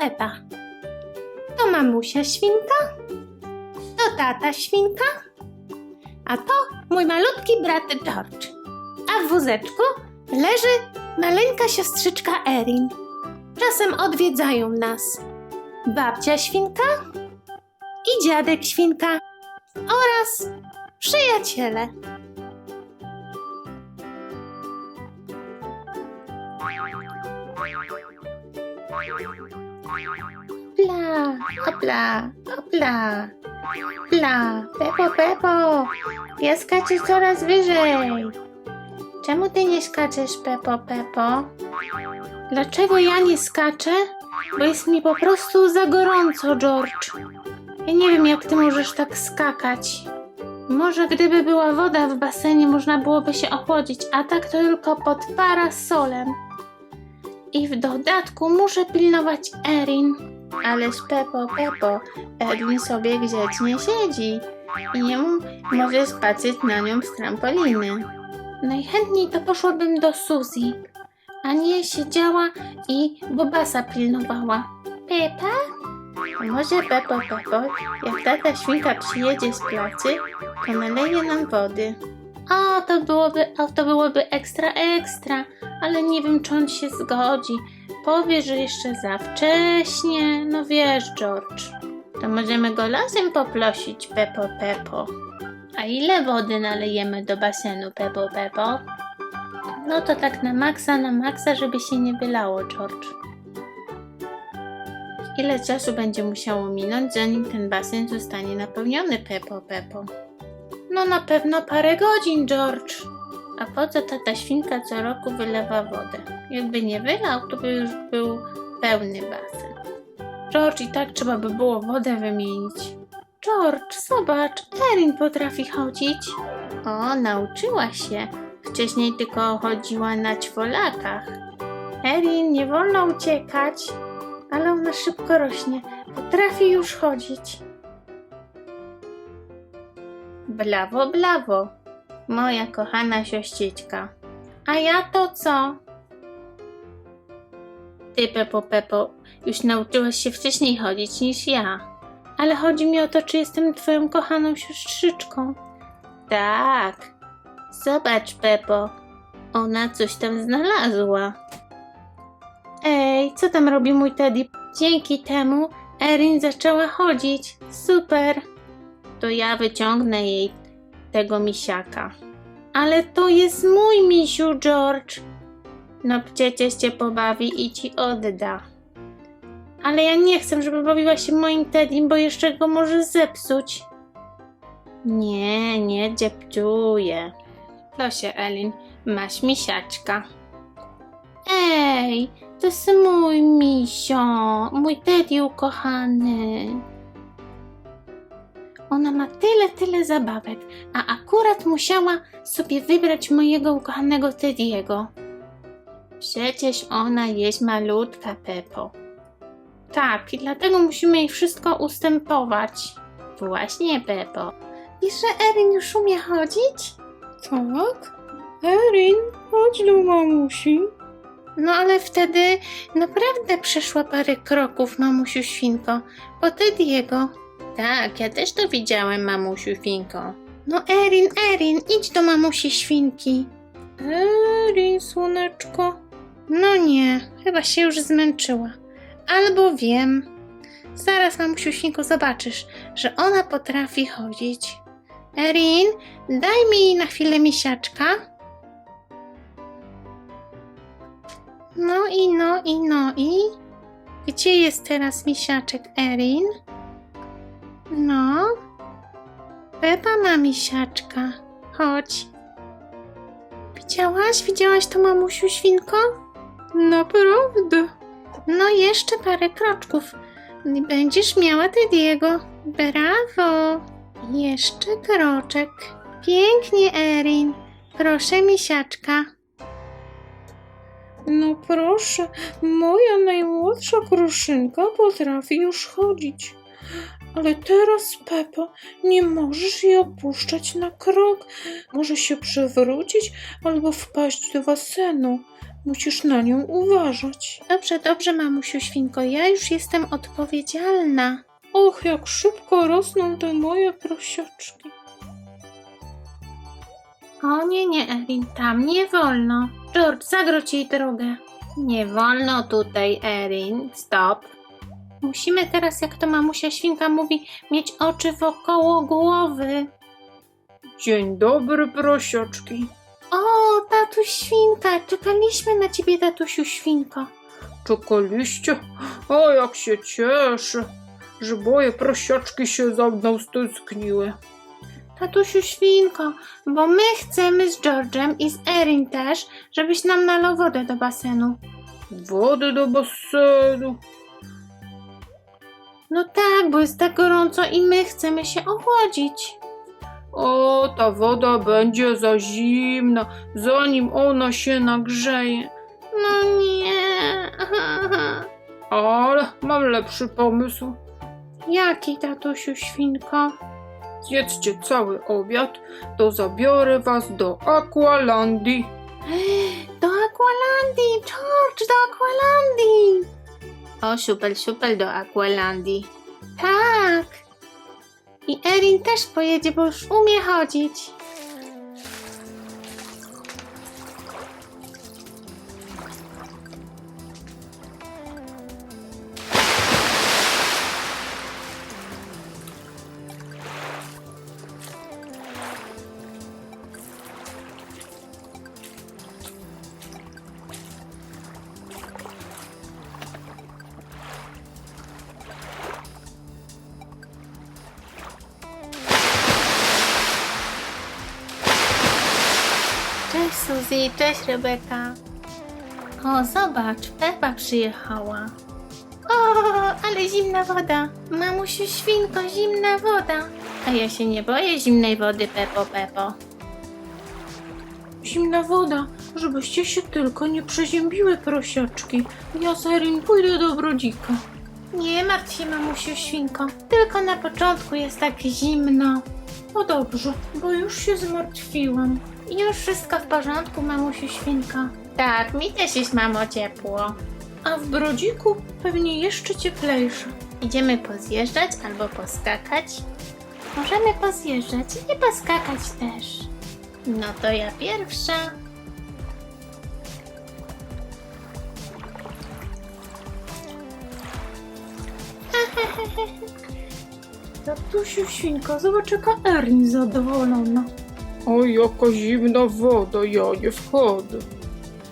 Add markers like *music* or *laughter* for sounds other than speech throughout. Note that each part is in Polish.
Pepa. To mamusia świnka, to tata świnka, a to mój malutki brat George. A w wózeczku leży maleńka siostrzyczka Erin. Czasem odwiedzają nas babcia świnka i dziadek świnka oraz przyjaciele. Pla, hopla, hopla, pla, Pepo, Pepo, ja skaczę coraz wyżej. Czemu ty nie skaczesz, Pepo, Pepo? Dlaczego ja nie skaczę? Bo jest mi po prostu za gorąco, George. Ja nie wiem, jak ty możesz tak skakać. Może gdyby była woda w basenie, można byłoby się ochłodzić, a tak to tylko pod parasolem. I w dodatku muszę pilnować Erin. Ależ Pepo, Pepo, Erin sobie grzecznie siedzi i nie m- może spatrzeć na nią z trampoliny. Najchętniej to poszłabym do Suzy, a nie siedziała i Bobasa pilnowała. Pepa? Może Pepo, Pepo, jak tata świnka przyjedzie z pracy, to naleje nam wody. O, to byłoby, o, to byłoby ekstra, ekstra, ale nie wiem, czy on się zgodzi. Powie, że jeszcze za wcześnie. No wiesz, George. To możemy go razem poprosić, Pepo, Pepo. A ile wody nalejemy do basenu, Pepo, Pepo? No to tak na maksa, na maksa, żeby się nie wylało, George. Ile czasu będzie musiało minąć, zanim ten basen zostanie napełniony, Pepo, Pepo? No na pewno parę godzin, George. A po co tata świnka co roku wylewa wodę? Jakby nie wylał, to by już był pełny basen. George, i tak trzeba by było wodę wymienić. George, zobacz, Erin potrafi chodzić. O, nauczyła się. Wcześniej tylko chodziła na ćwolakach. Erin, nie wolno uciekać, ale ona szybko rośnie. Potrafi już chodzić. Brawo, brawo, moja kochana siościeczka. A ja to co? Ty, Pepo, Pepo, już nauczyłaś się wcześniej chodzić niż ja. Ale chodzi mi o to, czy jestem twoją kochaną siostrzyczką. Tak. Zobacz, Pepo. Ona coś tam znalazła. Ej, co tam robi mój Teddy? Dzięki temu Erin zaczęła chodzić. Super. To ja wyciągnę jej tego misiaka. Ale to jest mój misiu, George. No przecież cię pobawi i ci odda. Ale ja nie chcę, żeby bawiła się moim Teddym, bo jeszcze go może zepsuć. Nie, nie dziepczuję. Proszę, Elin, masz misiaczka. Ej, to jest mój misio, mój Teddy ukochany. Ona ma tyle, tyle zabawek, a akurat musiała sobie wybrać mojego ukochanego Teddy'ego. Przecież ona jest malutka, Pepo. Tak, i dlatego musimy jej wszystko ustępować. Właśnie, Pepo. I że Erin już umie chodzić? Tak. Erin, chodź do mamusi. No ale wtedy naprawdę przeszła parę kroków, mamusiu świnko, po Tediego. Tak, ja też to widziałem, mamusiu świnko. No Erin, Erin, idź do mamusi świnki. Erin, słoneczko. No nie, chyba się już zmęczyła. Albo wiem. Zaraz, mamusiu świnko, zobaczysz, że ona potrafi chodzić. Erin, daj mi na chwilę misiaczka. No i no i no i. Gdzie jest teraz misiaczek Erin? No. Pepa ma misiaczka. Chodź. Widziałaś? Widziałaś to, mamusiu świnko? Naprawdę. No jeszcze parę kroczków. Będziesz miała Tediego. Brawo. Jeszcze kroczek. Pięknie, Erin. Proszę, misiaczka. No proszę, moja najmłodsza kruszynka potrafi już chodzić. Ale teraz, Pepa, nie możesz jej opuszczać na krok. Może się przewrócić albo wpaść do basenu. Musisz na nią uważać. Dobrze, dobrze, mamusiu świnko, ja już jestem odpowiedzialna. Och, jak szybko rosną te moje prosiaczki. O nie, nie, Erin, tam nie wolno. George, zagroć jej drogę. Nie wolno tutaj, Erin. Stop. Musimy teraz, jak to mamusia świnka mówi, mieć oczy wokoło głowy. Dzień dobry, prosiaczki. O, tatuś świnka, czekaliśmy na ciebie, tatusiu świnko. Czekaliście? O, jak się cieszę, że moje prosiaczki się za mną stęskniły. Tatusiu świnko, bo my chcemy z George'em i z Erin też, żebyś nam nalał wodę do basenu. Wody do basenu. No tak, bo jest tak gorąco i my chcemy się ochłodzić. O, ta woda będzie za zimna, zanim ona się nagrzeje. No nie. *laughs* Ale mam lepszy pomysł. Jaki tatusiu świnko? Zjedzcie cały obiad, to zabiorę was do Aqualandii. *gasps* Do Aqualandii, George, do Aqualandii. O, super, super do Aqualandii. Tak. I Erin też pojedzie, bo już umie chodzić. Cześć Suzy, cześć Rebeka. O, zobacz, Pepa przyjechała. O, ale zimna woda. Mamusiu świnko, zimna woda. A ja się nie boję zimnej wody, Pepo, Pepo. Zimna woda, żebyście się tylko nie przeziębiły, prosiaczki. Ja z Erin pójdę do Brodzika. Nie martw się, mamusiu świnko. Tylko na początku jest tak zimno. No dobrze, bo już się zmartwiłam. Już wszystko w porządku, mamusiu świnko. Tak, mi też jest, mamo, ciepło. A w Brodziku pewnie jeszcze cieplejsze. Idziemy pozjeżdżać albo poskakać? Możemy pozjeżdżać i poskakać też. No to ja pierwsza. *laughs* Tatusiu świnka, zobacz jaka Erin zadowolona. Oj, jaka zimna woda, ja nie wchodzę.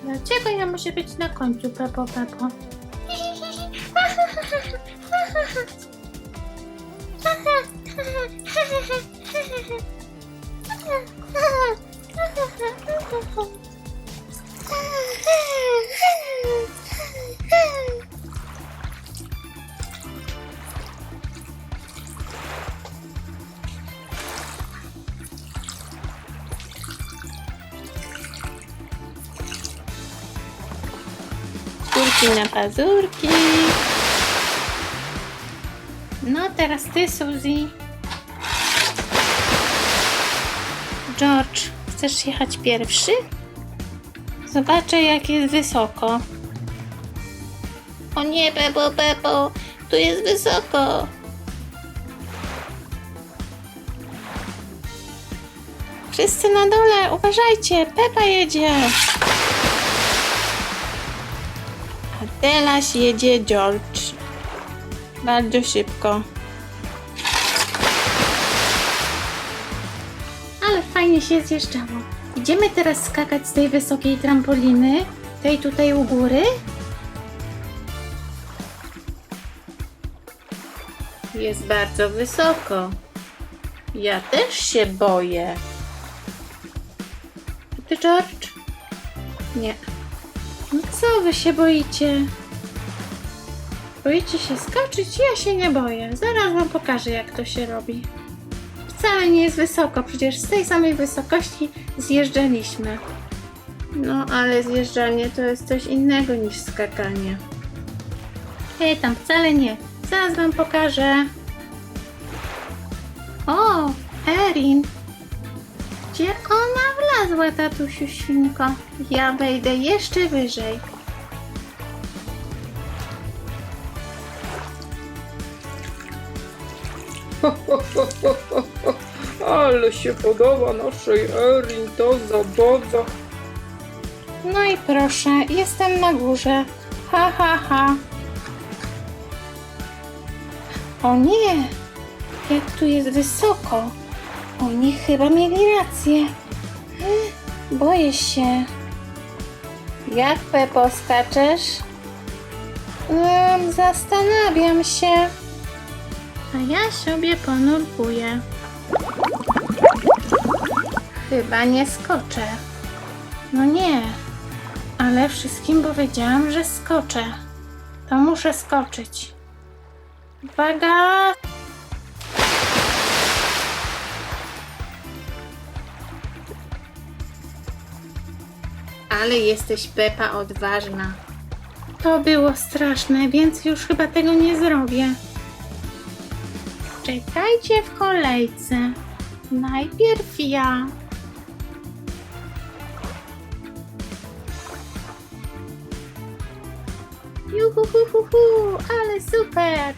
Dlaczego ja muszę być na końcu, Pepo, Pepo? *laughs* Kulki na pazurki. No teraz ty, Suzy. George, chcesz jechać pierwszy? Zobaczę, jak jest wysoko. O nie, Pepo, Pepo, tu jest wysoko. Wszyscy na dole, uważajcie, Pepa jedzie. Teraz jedzie George. Bardzo szybko. Ale fajnie się zjeżdżało. Idziemy teraz skakać z tej wysokiej trampoliny, tej tutaj u góry. Jest bardzo wysoko. Ja też się boję. Ty, George? Nie. No co wy się boicie? Boicie się skoczyć? Ja się nie boję. Zaraz wam pokażę, jak to się robi. Wcale nie jest wysoko, przecież z tej samej wysokości zjeżdżaliśmy. No, ale zjeżdżanie to jest coś innego niż skakanie. Hej, tam wcale nie. Zaraz wam pokażę. O, Erin. Gdzie ona spadła, tatusiu świnko. Ja wejdę jeszcze wyżej. *laughs* Ale się podoba naszej Erin ta zabawa. No i proszę, jestem na górze. Ha, ha, ha. O nie, jak tu jest wysoko. Oni chyba mieli rację. Boję się. Jak Pepo skaczesz? Um, zastanawiam się. A ja sobie ponurkuję. Chyba nie skoczę. No nie, ale wszystkim powiedziałam, że skoczę. To muszę skoczyć. Uwaga! Ale jesteś Pepa odważna. To było straszne, więc już chyba tego nie zrobię. Czekajcie w kolejce. Najpierw ja. Juhuhuhuhu, ale super!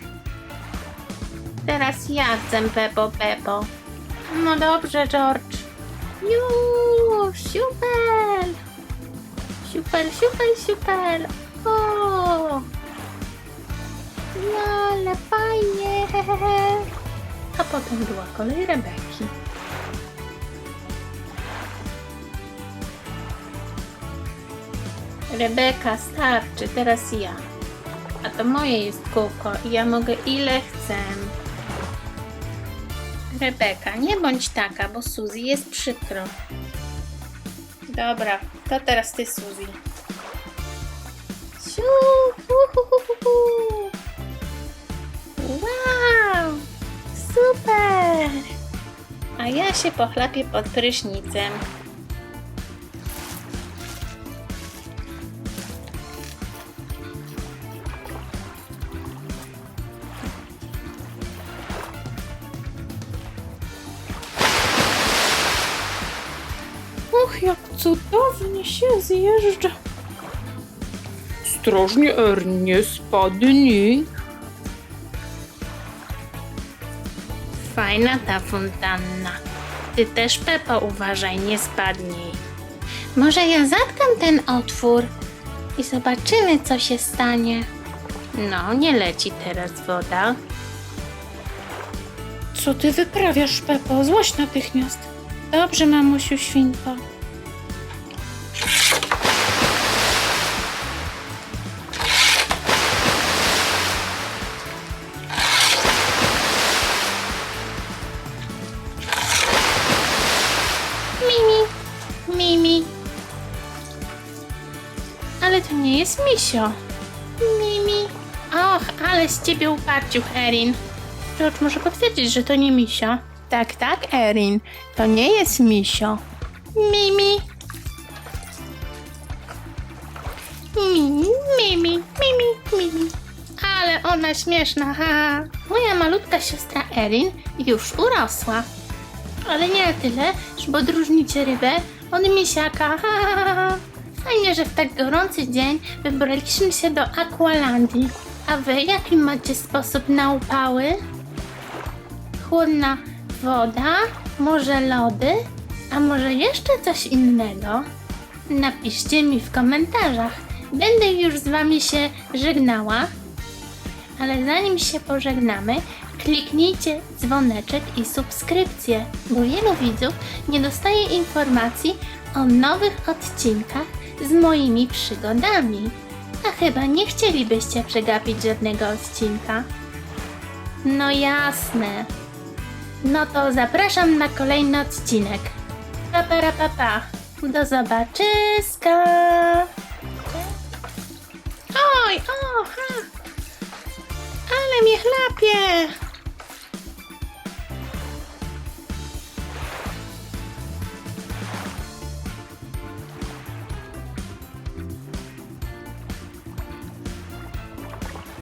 Teraz ja chcę Pepo Pepo. No dobrze, George. Już, super! Super, super, super! O! No, ale fajnie! A potem była kolej Rebeki. Rebeka, starczy, teraz ja. A to moje jest kółko i ja mogę ile chcę. Rebeka, nie bądź taka, bo Suzy jest przykro. Dobra, to teraz ty, Suzy. Siu. Wow, super! A ja się pochlapię pod prysznicem. Się zjeżdża. Ostrożnie, Erin, nie spadnij. Fajna ta fontanna. Ty też, Pepo, uważaj, nie spadnij. Może ja zatkam ten otwór i zobaczymy, co się stanie. No, nie leci teraz woda. Co ty wyprawiasz, Pepo? Złaś natychmiast. Dobrze, mamusiu świnko. Misio. Mimi. Och, ale z ciebie uparciuch, Erin. George może potwierdzić, że to nie misio. Tak, tak, Erin. To nie jest misio. Mimi. Mimi, Mimi, Mimi, Mimi. Ale ona śmieszna, ha. Moja malutka siostra Erin już urosła. Ale nie na tyle, żeby odróżnić rybę od misiaka. Ha. Fajnie, że w tak gorący dzień wybraliśmy się do Aqualandii. A wy jaki macie sposób na upały? Chłodna woda, może lody, a może jeszcze coś innego? Napiszcie mi w komentarzach. Będę już z wami się żegnała. Ale zanim się pożegnamy, kliknijcie dzwoneczek i subskrypcję, bo wielu widzów nie dostaje informacji o nowych odcinkach z moimi przygodami. A chyba nie chcielibyście przegapić żadnego odcinka. No jasne. No to zapraszam na kolejny odcinek. Pa, pa, ra, pa, pa. Do zobaczyska. Oj, o. Ale mnie chlapie.